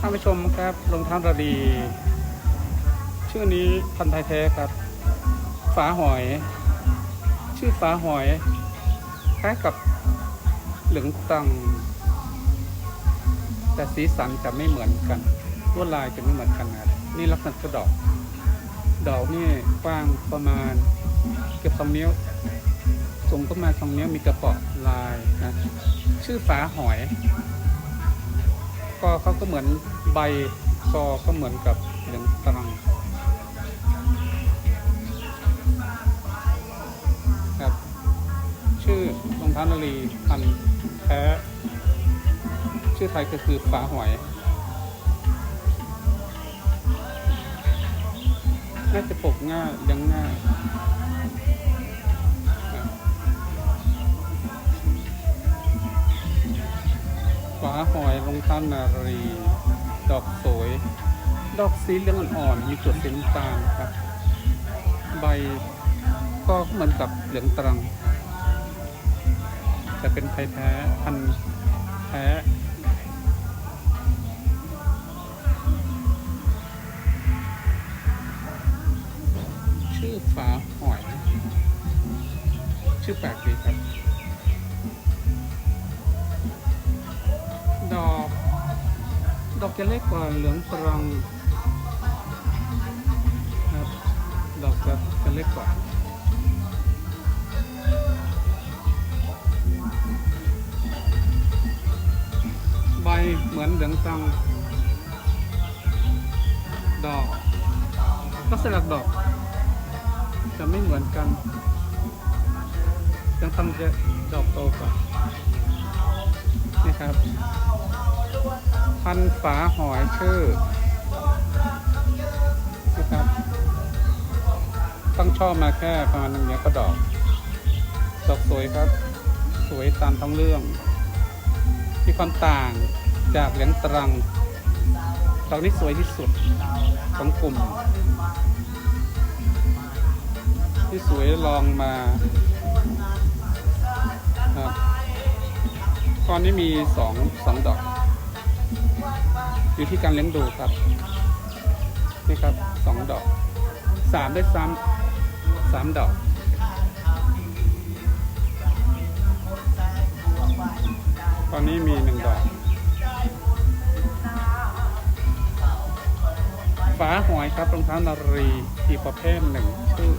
ท่านผู้ชมครับรองเท้าระดี ชื่อนี้พันธุ์ไทยแท้ครับ ฝาหอย ชื่อฝาหอย คล้ายกับเหลืองตัง แต่สีสันจะไม่เหมือนกันลวดลายจะไม่เหมือนกันนะนี่ลักษณะกระดอก ดอกนี่กว้างประมาณเกือบสองนิ้วสูงประมาณสองนิ้วมีกระปาะลายนะชื่อฝาหอย ก็เขาก็เหมือนใบกอก็เหมือนกับเหลืองตรังครับ ชื่อรองเท้านาลีพันแท้ ชื่อไทยก็คือฝาหอยน่าจะปกง่ายเลี้ยงง่าย ท่านารี ดอกสวย ดอกสีเหลืองอ่อนๆมีจุดสีน้ำตาลครับ ใบก็เหมือนกับเหลืองตรัง จะเป็นไทยแท้พันแท้ชื่อฝาหอย ชื่อแปลกดีครับ ดอก ดอกจะเล็กกว่าเหลืองตรังครับดอกจะจะเล็กกว่าใบเหมือนเหลืองตรังดอกลักษณะดอก จะไม่เหมือนกัน ยังตั้งจะดอกโตกว่า พันฝาหอยชื่อนะครับตั้งช่อมาแค่ประมาณหนึ่งเนี้ยก็ดอก ดอกสวยครับ สวยตามท้องเรื่อง มีความต่างจากเหลียงตรังดอกนี้สวยที่สุดของกลุ่ม ที่สวยลองมาครับตอนนี้มีสองสองดอก อยู่ที่การเลี้ยงดูครับนี่ครับสองดอกสามได้ซ้ำสามดอกตอนนี้มีหนึ่งดอกฝาหอยครับรองเท้านารีที่ประเภทหนึ่งชื่อ